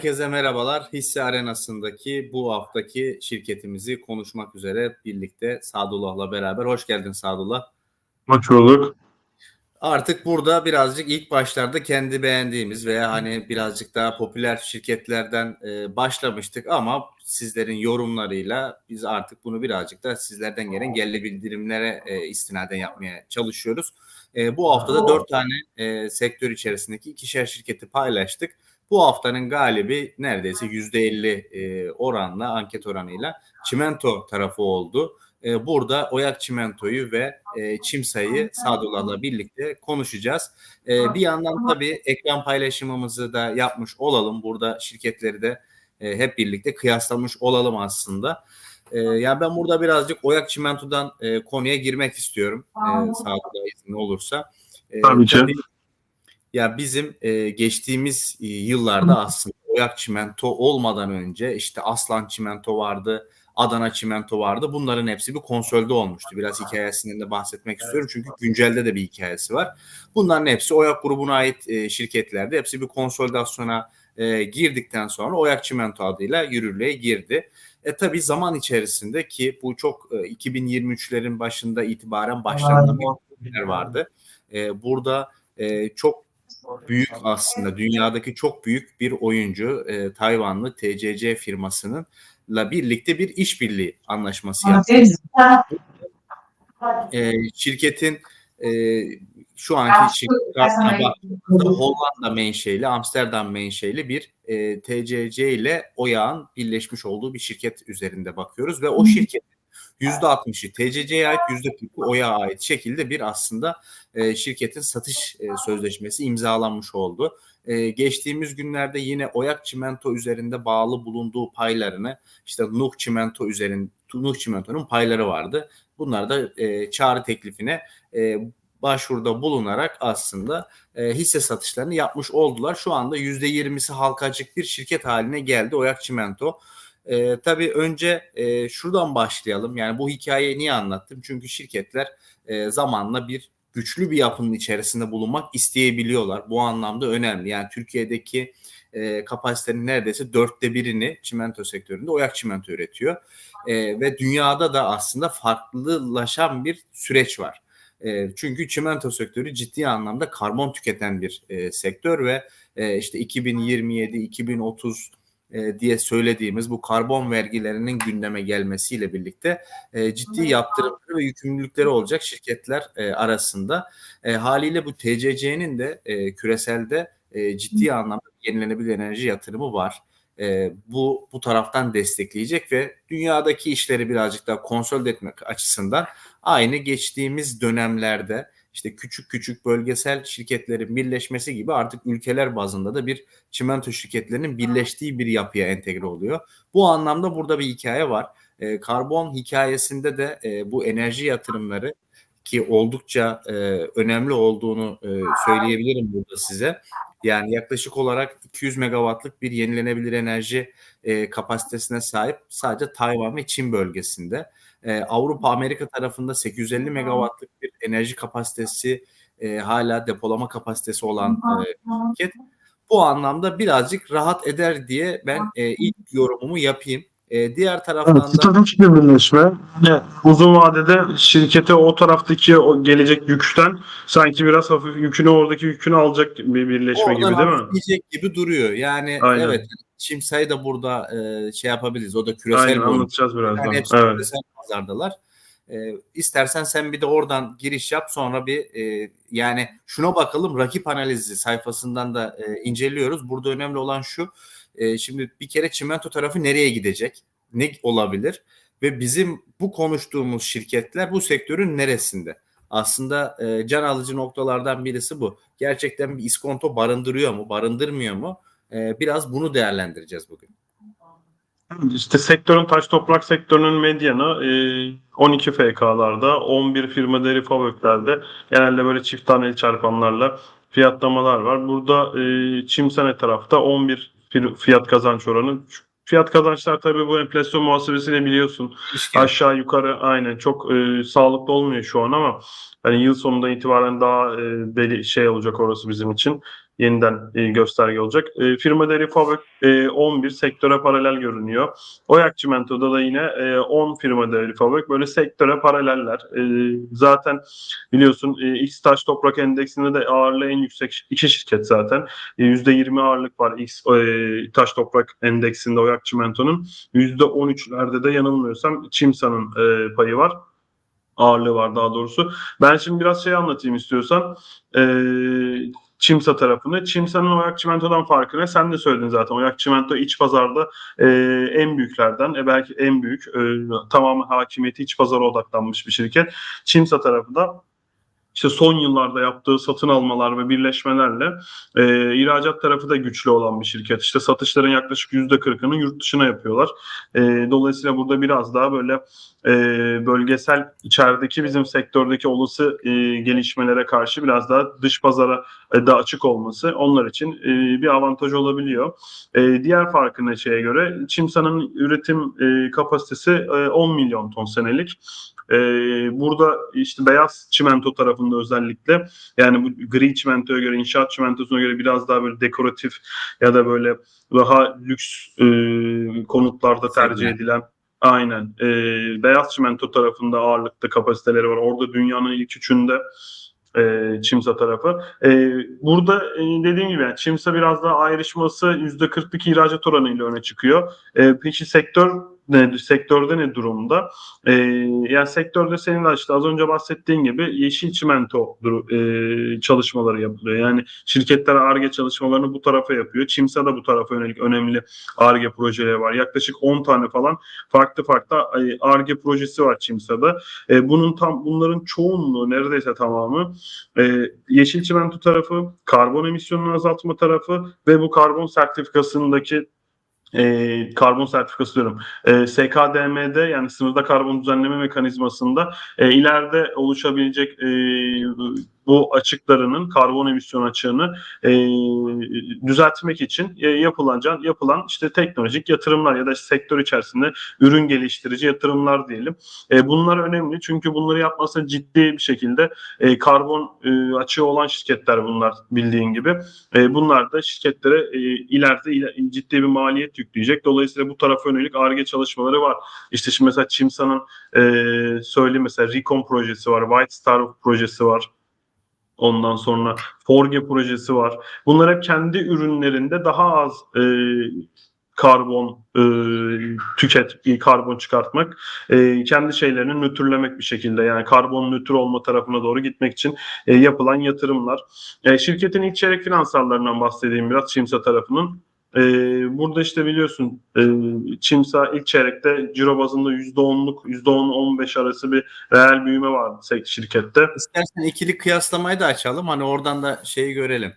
Herkese merhabalar. Hisse Arenası'ndaki bu haftaki şirketimizi konuşmak üzere birlikte Sadullah'la beraber. Hoş geldin Sadullah. Hoş bulduk. Artık burada birazcık ilk başlarda kendi beğendiğimiz veya hani birazcık daha popüler şirketlerden e, başlamıştık ama sizlerin yorumlarıyla biz artık bunu birazcık da sizlerden gelen geldi bildirimlere e, istinaden yapmaya çalışıyoruz. E, bu haftada dört tane e, sektör içerisindeki ikişer şirketi paylaştık. Bu haftanın galibi neredeyse %50 e, oranla anket oranıyla çimento tarafı oldu. E, burada Oyak Çimento'yu ve e, Çimsa'yı Sadullah'la birlikte konuşacağız. E, bir yandan tabii ekran paylaşımımızı da yapmış olalım. Burada şirketleri de e, hep birlikte kıyaslamış olalım aslında. E, yani ben burada birazcık Oyak Çimento'dan e, konuya girmek istiyorum. E, Sadullah izni olursa. E, tabii ki. Tabii, ya bizim e, geçtiğimiz e, yıllarda aslında Oyak Çimento olmadan önce işte Aslan Çimento vardı, Adana Çimento vardı. Bunların hepsi bir konsolde olmuştu. Biraz hikayesinden de bahsetmek istiyorum çünkü güncelde de bir hikayesi var. Bunların hepsi Oyak grubuna ait e, şirketlerdi. Hepsi bir konsolidasyona e, girdikten sonra Oyak Çimento adıyla yürürlüğe girdi. E tabi zaman içerisinde ki bu çok e, 2023'lerin başında itibaren başlayan bir vardı. E, burada e, çok büyük aslında dünyadaki çok büyük bir oyuncu e, Tayvanlı TCC firmasının la birlikte bir işbirliği anlaşması yaptı. E, şirketin e, şu anki şirketine Hollanda menşeli, Amsterdam menşeli bir e, TCC ile o yağın birleşmiş olduğu bir şirket üzerinde bakıyoruz ve o şirket %60'ı TCC'ye ait, %40'ı OYA ait şekilde bir aslında e, şirketin satış e, sözleşmesi imzalanmış oldu. E, geçtiğimiz günlerde yine Oyak Çimento üzerinde bağlı bulunduğu paylarını işte Nuh Çimento üzerinde Nuh Çimento'nun payları vardı. Bunlar da e, çağrı teklifine e, başvuruda bulunarak aslında e, hisse satışlarını yapmış oldular. Şu anda %20'si halka açık bir şirket haline geldi Oyak Çimento. E, tabii önce e, şuradan başlayalım. Yani bu hikayeyi niye anlattım? Çünkü şirketler e, zamanla bir güçlü bir yapının içerisinde bulunmak isteyebiliyorlar. Bu anlamda önemli. Yani Türkiye'deki e, kapasitenin neredeyse dörtte birini çimento sektöründe oyak çimento üretiyor. E, ve dünyada da aslında farklılaşan bir süreç var. E, çünkü çimento sektörü ciddi anlamda karbon tüketen bir e, sektör ve e, işte 2027, 2030 e, diye söylediğimiz bu karbon vergilerinin gündeme gelmesiyle birlikte e, ciddi yaptırımları ve yükümlülükleri olacak şirketler e, arasında. E, haliyle bu TCC'nin de e, küreselde e, ciddi anlamda yenilenebilir enerji yatırımı var. E, bu bu taraftan destekleyecek ve dünyadaki işleri birazcık daha konsolide etmek açısından aynı geçtiğimiz dönemlerde işte küçük küçük bölgesel şirketlerin birleşmesi gibi artık ülkeler bazında da bir çimento şirketlerinin birleştiği bir yapıya entegre oluyor. Bu anlamda burada bir hikaye var. E, karbon hikayesinde de e, bu enerji yatırımları ki oldukça e, önemli olduğunu e, söyleyebilirim burada size. Yani yaklaşık olarak 200 megawattlık bir yenilenebilir enerji e, kapasitesine sahip sadece Tayvan ve Çin bölgesinde. E, Avrupa Amerika tarafında 850 megawattlık bir enerji kapasitesi e, hala depolama kapasitesi olan e, şirket. Bu anlamda birazcık rahat eder diye ben e, ilk yorumumu yapayım. E, diğer taraftan evet, da stratejik bir birleşme. Uzun vadede şirkete o taraftaki o gelecek yükten sanki biraz hafif yükünü oradaki yükünü alacak bir birleşme gibi değil mi? Diyecek gibi duruyor. Yani Aynen. evet Çimsa'yı da burada e, şey yapabiliriz. O da küresel Aynen, anlatacağız birazdan. Yani hepsi evet. küresel pazardalar. E, istersen sen bir de oradan giriş yap sonra bir e, yani şuna bakalım rakip analizi sayfasından da e, inceliyoruz. Burada önemli olan şu e, şimdi bir kere çimento tarafı nereye gidecek? Ne olabilir? Ve bizim bu konuştuğumuz şirketler bu sektörün neresinde? Aslında e, can alıcı noktalardan birisi bu. Gerçekten bir iskonto barındırıyor mu, barındırmıyor mu? E, biraz bunu değerlendireceğiz bugün. İşte sektörün taş toprak sektörünün medyanı e, 12 FK'larda 11 firma deri fabriklerde genelde böyle çift taneli çarpanlarla fiyatlamalar var. Burada e, Çimsene tarafta 11 fiyat kazanç oranı. Fiyat kazançlar tabii bu enflasyon muhasebesini biliyorsun. İşte. Aşağı yukarı aynen çok e, sağlıklı olmuyor şu an ama hani yıl sonunda itibaren daha e, deli şey olacak orası bizim için. Yeniden e, gösterge olacak. E, firma değeri FAVÖK e, 11 sektöre paralel görünüyor. Oyak Çimento'da da yine e, 10 firma değeri FAVÖK böyle sektöre paraleller. E, zaten biliyorsun e, X Taş Toprak Endeksinde de ağırlığı en yüksek iki şirket zaten. E, %20 ağırlık var X e, Taş Toprak Endeksinde Oyak Çimento'nun. %13'lerde de yanılmıyorsam Çimsa'nın e, payı var. Ağırlığı var daha doğrusu. Ben şimdi biraz şey anlatayım istiyorsan. E, Çimsa tarafını. Çimsa'nın Oyak Çimento'dan farkı ne? Sen de söyledin zaten. Oyak Çimento iç pazarda e, en büyüklerden, e, belki en büyük, e, tamamen hakimiyeti iç pazara odaklanmış bir şirket. Çimsa tarafı da işte son yıllarda yaptığı satın almalar ve birleşmelerle e, ihracat tarafı da güçlü olan bir şirket. İşte satışların yaklaşık %40'ını yurt dışına yapıyorlar. E, dolayısıyla burada biraz daha böyle e, bölgesel içerideki bizim sektördeki olası e, gelişmelere karşı biraz daha dış pazara e, da açık olması onlar için e, bir avantaj olabiliyor. E, diğer farkı ne şeye göre? Çimsa'nın üretim e, kapasitesi e, 10 milyon ton senelik. E, burada işte beyaz çimento tarafında özellikle yani bu gri çimentoya göre, inşaat çimentosuna göre biraz daha böyle dekoratif ya da böyle daha lüks e, konutlarda tercih edilen Aynen. E, beyaz çimento tarafında ağırlıkta kapasiteleri var. Orada dünyanın ilk üçünde e, Çimsa tarafı. E, burada e, dediğim gibi yani Çimsa biraz daha ayrışması %40'lık ihracat oranıyla öne çıkıyor. E, peki sektör ne, sektörde ne durumda? E, yani sektörde senin de işte az önce bahsettiğin gibi yeşil çimento e, çalışmaları yapılıyor. Yani şirketler ARGE çalışmalarını bu tarafa yapıyor. Çimsa da bu tarafa yönelik önemli ARGE projeleri var. Yaklaşık 10 tane falan farklı farklı ARGE projesi var Çimsa'da. E, bunun tam bunların çoğunluğu neredeyse tamamı e, yeşil çimento tarafı, karbon emisyonunu azaltma tarafı ve bu karbon sertifikasındaki e, karbon sertifikası diyorum. E, SKDM'de yani sınırda karbon düzenleme mekanizmasında e, ileride oluşabilecek e, bu açıklarının karbon emisyon açığını e, düzeltmek için e, yapılan yapılan işte teknolojik yatırımlar ya da işte sektör içerisinde ürün geliştirici yatırımlar diyelim. E, bunlar önemli çünkü bunları yapması ciddi bir şekilde e, karbon e, açığı olan şirketler bunlar bildiğin gibi. E, bunlar da şirketlere e, ileride ile- ciddi bir maliyet yükleyecek. Dolayısıyla bu tarafa yönelik ARGE çalışmaları var. İşte şimdi mesela Çimsa'nın e, söyleyeyim mesela Recon projesi var, White Star projesi var. Ondan sonra Forge projesi var. Bunlar hep kendi ürünlerinde daha az e, karbon e, tüket, karbon çıkartmak, e, kendi şeylerini nötrlemek bir şekilde yani karbon nötr olma tarafına doğru gitmek için e, yapılan yatırımlar. E, şirketin ilk çeyrek finanslarlarından bahsedeyim biraz Çimsa tarafının. E, burada işte biliyorsun e, Çimsa ilk çeyrekte ciro bazında %10'luk %10-15 arası bir reel büyüme vardı şirkette. İstersen ikili kıyaslamayı da açalım. Hani oradan da şeyi görelim.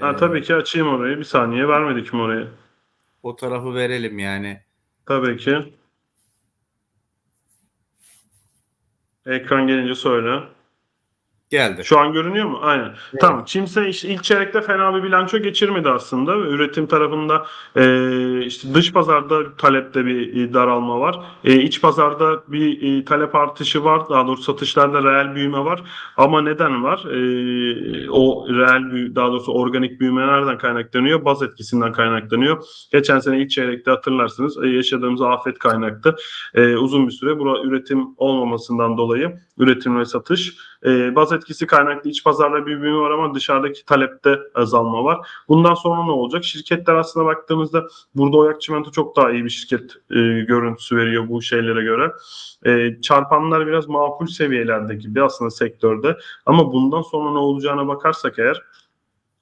Ha, Ee, tabii ki açayım orayı. Bir saniye vermedik mi orayı? O tarafı verelim yani. Tabii ki. Ekran gelince söyle. Geldi. Şu an görünüyor mu? Aynen. Tamam. Çimse işte ilk çeyrekte fena bir bilanço geçirmedi aslında. Üretim tarafında e, işte dış pazarda talepte bir e, daralma var. E, iç pazarda bir e, talep artışı var. Daha doğrusu satışlarda reel büyüme var. Ama neden var? E, o reel daha doğrusu organik büyüme nereden kaynaklanıyor? Baz etkisinden kaynaklanıyor. Geçen sene ilk çeyrekte hatırlarsınız e, yaşadığımız afet kaynaktı. E, uzun bir süre bura üretim olmamasından dolayı üretim ve satış e, baz etkisi kaynaklı iç pazarda bir büyüme var ama dışarıdaki talepte azalma var. Bundan sonra ne olacak? Şirketler aslında baktığımızda burada Oyak Çimento çok daha iyi bir şirket e, görüntüsü veriyor bu şeylere göre. E, çarpanlar biraz makul seviyelerde gibi aslında sektörde. Ama bundan sonra ne olacağına bakarsak eğer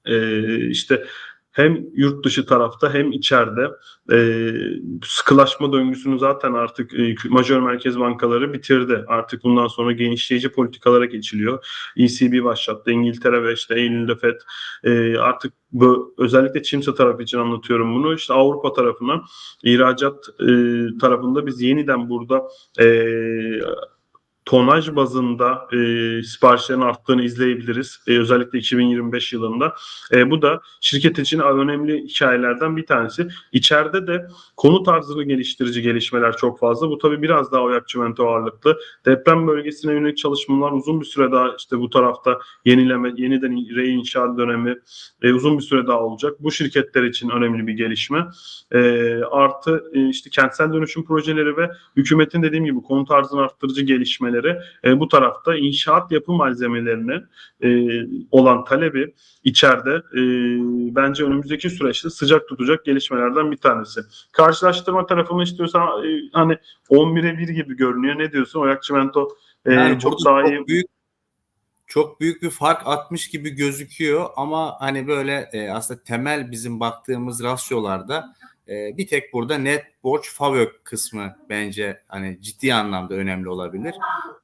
e, işte hem yurt dışı tarafta hem içeride e, sıkılaşma döngüsünü zaten artık e, majör merkez bankaları bitirdi. Artık bundan sonra genişleyici politikalara geçiliyor. ECB başlattı. İngiltere ve işte Eylül'de FED e, artık bu özellikle Çimsa tarafı için anlatıyorum bunu. İşte Avrupa tarafına ihracat e, tarafında biz yeniden burada e, tonaj bazında e, siparişlerin arttığını izleyebiliriz. E, özellikle 2025 yılında. E, bu da şirket için önemli hikayelerden bir tanesi. İçeride de konu tarzını geliştirici gelişmeler çok fazla. Bu tabii biraz daha Oyak Çimento ağırlıklı. Deprem bölgesine yönelik çalışmalar uzun bir süre daha işte bu tarafta yenileme, yeniden reinşaat dönemi e, uzun bir süre daha olacak. Bu şirketler için önemli bir gelişme. E, artı e, işte kentsel dönüşüm projeleri ve hükümetin dediğim gibi konu tarzını arttırıcı gelişmeleri e, bu tarafta inşaat yapı malzemelerine e, olan talebi içeride e, bence önümüzdeki süreçte sıcak tutacak gelişmelerden bir tanesi. Karşılaştırma tarafını istiyorsan e, hani 11'e 1 gibi görünüyor. Ne diyorsun? Oyak Çimento e, Yani çok daha çok iyi. büyük çok büyük bir fark atmış gibi gözüküyor ama hani böyle e, aslında temel bizim baktığımız rasyolarda e, bir tek burada net borç FAVÖK kısmı bence hani ciddi anlamda önemli olabilir.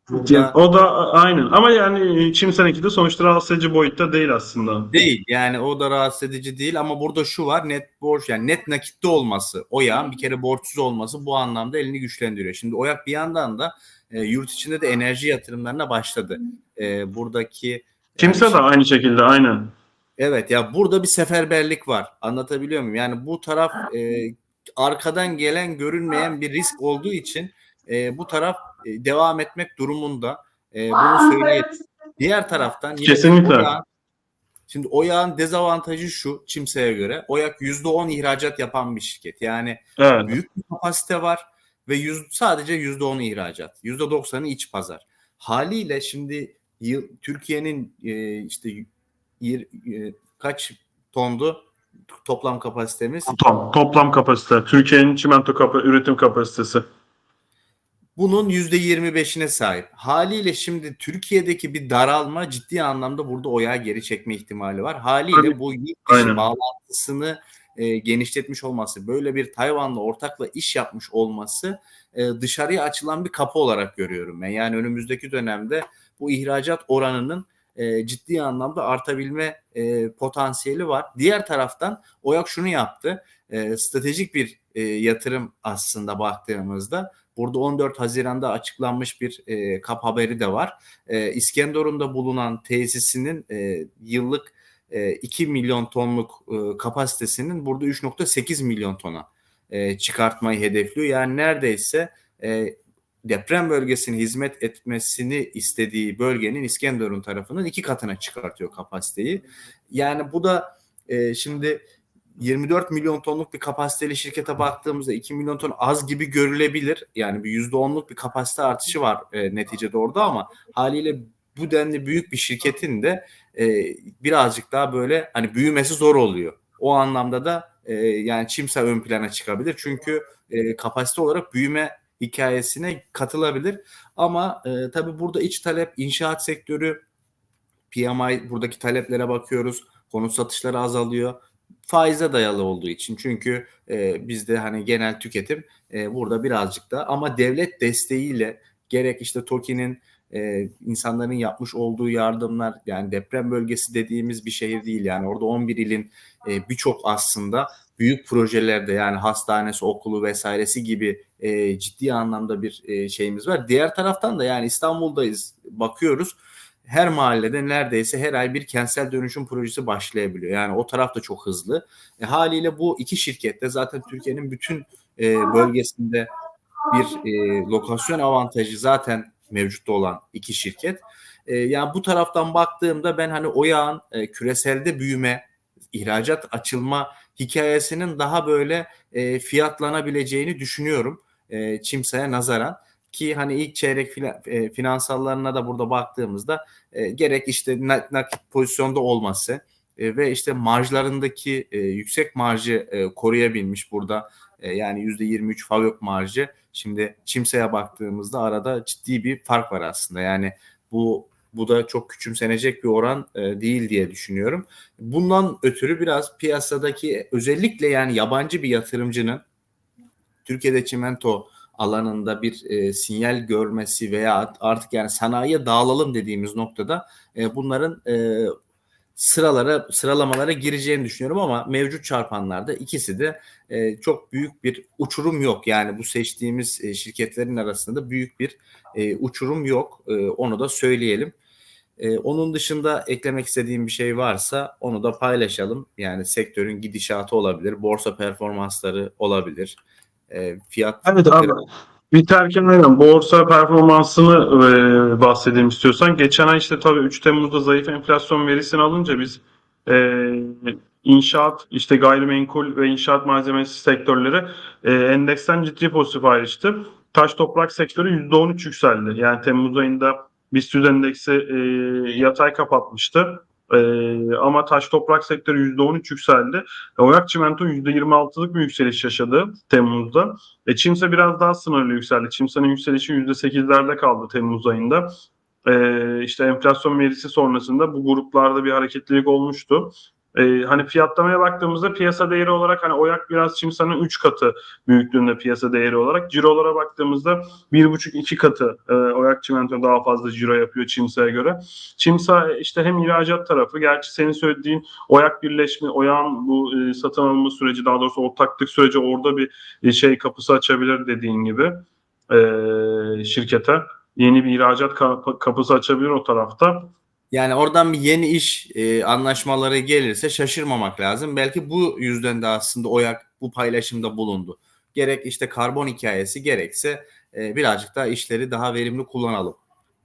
Burada O da aynen ama yani Çimsen'inki de sonuçta rahatsız edici boyutta değil aslında. değil yani o da rahatsız edici değil ama burada şu var net borç yani net nakitte olması OYAK'ın bir kere borçsuz olması bu anlamda elini güçlendiriyor. Şimdi OYAK bir yandan da e, yurt içinde de enerji yatırımlarına başladı. E, buradaki Kimse yani de aynı şekilde aynen. Evet ya burada bir seferberlik var. Anlatabiliyor muyum? Yani bu taraf e, arkadan gelen görünmeyen bir risk olduğu için e, bu taraf e, devam etmek durumunda. E, bunu söyleyelim. Diğer taraftan yine Kesinlikle. Oyağın, şimdi Oyağın dezavantajı şu Çimse'ye göre. Oyak %10 ihracat yapan bir şirket. Yani Evet. büyük bir kapasite var ve yüz, sadece %10'u ihracat. %90'ı iç pazar. Haliyle şimdi Türkiye'nin e, işte kaç tondu toplam kapasitemiz? Tom, toplam kapasite. Türkiye'nin çimento kapa üretim kapasitesi. Bunun %25'ine sahip. Haliyle şimdi Türkiye'deki bir daralma ciddi anlamda burada oyağı geri çekme ihtimali var. Haliyle Tabii. bu yurt dışı bağlantısını e, genişletmiş olması, böyle bir Tayvan'la ortakla iş yapmış olması e, dışarıya açılan bir kapı olarak görüyorum ben. Yani önümüzdeki dönemde bu ihracat oranının e, ciddi anlamda artabilme e, potansiyeli var. Diğer taraftan Oyak şunu yaptı. E, stratejik bir e, yatırım aslında baktığımızda. Burada 14 Haziran'da açıklanmış bir e, kap haberi de var. E, İskenderun'da bulunan tesisinin e, yıllık e, 2 milyon tonluk e, kapasitesinin burada 3.8 milyon tona e, çıkartmayı hedefliyor. Yani neredeyse e, deprem bölgesine hizmet etmesini istediği bölgenin İskenderun tarafının iki katına çıkartıyor kapasiteyi. Yani bu da e, şimdi 24 milyon tonluk bir kapasiteli şirkete baktığımızda 2 milyon ton az gibi görülebilir. Yani bir %10'luk bir kapasite artışı var e, neticede orada ama haliyle bu denli büyük bir şirketin de e, birazcık daha böyle hani büyümesi zor oluyor. O anlamda da e, yani Çimsa ön plana çıkabilir. Çünkü e, kapasite olarak büyüme hikayesine katılabilir. Ama e, tabii burada iç talep, inşaat sektörü, PMI buradaki taleplere bakıyoruz. Konut satışları azalıyor. Faize dayalı olduğu için. Çünkü e, bizde hani genel tüketim e, burada birazcık da ama devlet desteğiyle gerek işte TOKİ'nin e, insanların yapmış olduğu yardımlar yani deprem bölgesi dediğimiz bir şehir değil yani orada 11 ilin e, birçok aslında büyük projelerde yani hastanesi, okulu vesairesi gibi e, ciddi anlamda bir e, şeyimiz var. Diğer taraftan da yani İstanbul'dayız bakıyoruz her mahallede neredeyse her ay bir kentsel dönüşüm projesi başlayabiliyor. Yani o taraf da çok hızlı. E, haliyle bu iki şirkette zaten Türkiye'nin bütün e, bölgesinde bir e, lokasyon avantajı zaten mevcutta olan iki şirket. E, yani bu taraftan baktığımda ben hani Oyağın e, küreselde büyüme, ihracat açılma hikayesinin daha böyle e, fiyatlanabileceğini düşünüyorum. E, Çimsa'ya nazaran. Ki hani ilk çeyrek e, finansallarına da burada baktığımızda e, gerek işte nakit pozisyonda olması e, ve işte marjlarındaki e, yüksek marjı e, koruyabilmiş burada. E, yani %23 FAVÖK marjı. Şimdi Çimsa'ya baktığımızda arada ciddi bir fark var aslında. Yani bu bu da çok küçümsenecek bir oran e, değil diye düşünüyorum. Bundan ötürü biraz piyasadaki özellikle yani yabancı bir yatırımcının Türkiye'de çimento alanında bir e, sinyal görmesi veya artık yani sanayiye dağılalım dediğimiz noktada e, bunların e, sıralara sıralamalara gireceğini düşünüyorum ama mevcut çarpanlarda ikisi de e, çok büyük bir uçurum yok. Yani bu seçtiğimiz e, şirketlerin arasında büyük bir e, uçurum yok. E, onu da söyleyelim. E, onun dışında eklemek istediğim bir şey varsa onu da paylaşalım. Yani sektörün gidişatı olabilir, borsa performansları olabilir, e, fiyat. Evet abi. Biterken aynen borsa performansını e, bahsedeyim istiyorsan. Geçen ay işte tabii 3 Temmuz'da zayıf enflasyon verisini alınca biz e, inşaat, işte gayrimenkul ve inşaat malzemesi sektörleri e, endeksten ciddi pozitif ayrıştı. Taş toprak sektörü %13 yükseldi. Yani Temmuz ayında BIST endeksi e, yatay kapatmıştı. E, ama taş toprak sektörü %13 yükseldi. E, Oyak çimento %26'lık bir yükseliş yaşadı Temmuz'da. E, Çimsa biraz daha sınırlı yükseldi. Çimsa'nın yükselişi %8'lerde kaldı Temmuz ayında. E, işte enflasyon verisi sonrasında bu gruplarda bir hareketlilik olmuştu. E, hani fiyatlamaya baktığımızda piyasa değeri olarak hani Oyak biraz Çimsa'nın 3 katı büyüklüğünde piyasa değeri olarak. Cirolara baktığımızda 1,5-2 katı e, Oyak Çimento daha fazla ciro yapıyor Çimsa'ya göre. Çimsa işte hem ihracat tarafı, gerçi senin söylediğin Oyak birleşme, Oyak'ın bu e, satın alınma süreci, daha doğrusu ortaklık süreci orada bir e, şey kapısı açabilir dediğin gibi e, şirkete. Yeni bir ihracat kapı- kapısı açabilir o tarafta. Yani oradan bir yeni iş e, anlaşmaları gelirse şaşırmamak lazım. Belki bu yüzden de aslında OYAK bu paylaşımda bulundu. Gerek işte karbon hikayesi gerekse e, birazcık daha işleri daha verimli kullanalım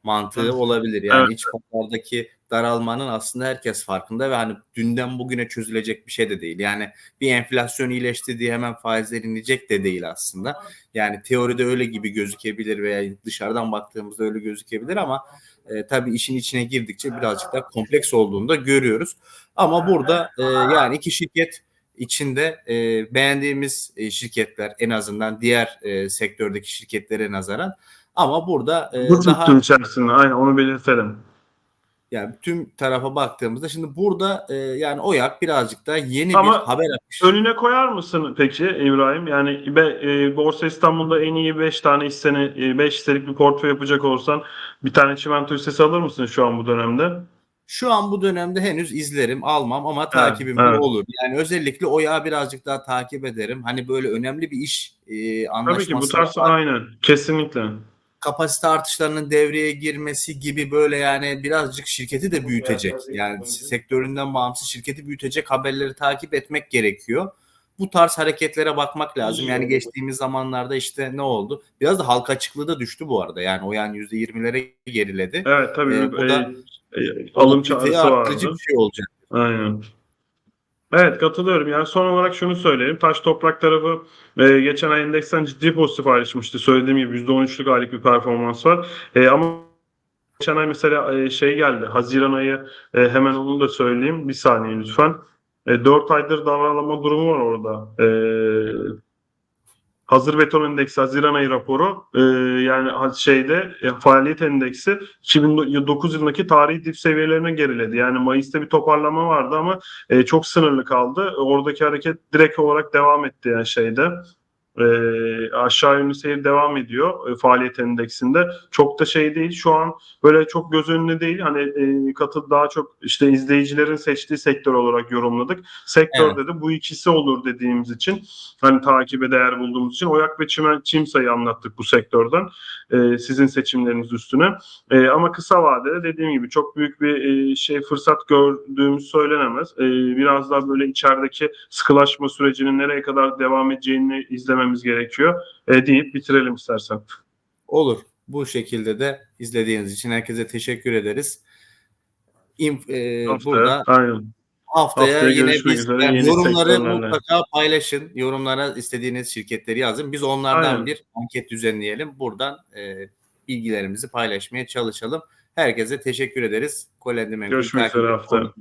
mantığı Evet. olabilir. Yani Evet. iç pazardaki daralmanın aslında herkes farkında ve hani dünden bugüne çözülecek bir şey de değil. Yani bir enflasyon iyileşti diye hemen faizler inecek de değil aslında. Yani teoride öyle gibi gözükebilir veya dışarıdan baktığımızda öyle gözükebilir ama e, tabii işin içine girdikçe birazcık daha kompleks olduğunu da görüyoruz. Ama burada e, yani iki şirket içinde e, beğendiğimiz e, şirketler en azından diğer e, sektördeki şirketlere nazaran ama burada e, Bu daha içerisinde aynen onu belirtelim. yani tüm tarafa baktığımızda şimdi burada e, yani OYAK birazcık daha yeni Ama bir haber akışı. Önüne koyar mısın peki İbrahim? Yani be, e, Borsa İstanbul'da en iyi 5 tane hisseni 5 hisselik bir portföy yapacak olsan bir tane çimento hissesi alır mısın şu an bu dönemde? Şu an bu dönemde henüz izlerim, almam ama takibim de evet. olur. Yani özellikle OYAK'ı birazcık daha takip ederim. Hani böyle önemli bir iş e, Tabii ki bu anlaşması tarz var. aynen. Kesinlikle. Kapasite artışlarının devreye girmesi gibi böyle yani birazcık şirketi de büyütecek. Yani sektöründen bağımsız şirketi büyütecek haberleri takip etmek gerekiyor. Bu tarz hareketlere bakmak lazım. Yani geçtiğimiz zamanlarda işte ne oldu? Biraz da halka açıklığı da düştü bu arada. Yani o yani %20'lere geriledi. Evet tabii. Ee, bu e, da e, alım Volatiliteyi çağrısı vardı. bir şey olacak. Aynen. Evet katılıyorum. Yani son olarak şunu söyleyeyim. Taş toprak tarafı e, geçen ay endeksten ciddi pozitif ayrışmıştı. Söylediğim gibi %13'lük aylık bir performans var. E, ama geçen ay mesela e, şey geldi. Haziran ayı e, hemen onu da söyleyeyim. Bir saniye lütfen. E, 4 aydır davralama durumu var orada. E, Hazır beton endeksi Haziran ayı raporu e, yani şeyde e, faaliyet endeksi 2009 yılındaki tarihi dip seviyelerine geriledi. Yani Mayıs'ta bir toparlama vardı ama e, çok sınırlı kaldı. Oradaki hareket direkt olarak devam etti yani şeyde. E, aşağı yönlü seyir devam ediyor e, faaliyet endeksinde. Çok da şey değil. Şu an böyle çok göz önüne değil. Hani e, katı daha çok işte izleyicilerin seçtiği sektör olarak yorumladık. Sektörde de bu ikisi olur dediğimiz için hani takibe değer bulduğumuz için Oyak ve Çimen, Çimsa'yı anlattık bu sektörden e, sizin seçimleriniz üstüne. E, ama kısa vadede dediğim gibi çok büyük bir e, şey fırsat gördüğümüz söylenemez. E, biraz daha böyle içerideki sıkılaşma sürecinin nereye kadar devam edeceğini izlememiz gerekiyor e, deyip bitirelim istersen. Olur. Bu şekilde de izlediğiniz için herkese teşekkür ederiz. İnf- e, Haftaya, burada aynen. Haftaya, Haftaya yine biz üzere, yani yorumları mutlaka paylaşın. Yorumlara istediğiniz şirketleri yazın. Biz onlardan Aynen. bir anket düzenleyelim. Buradan e, bilgilerimizi paylaşmaya çalışalım. Herkese teşekkür ederiz. Kolendi Menkul Görüşmek üzere haftaya.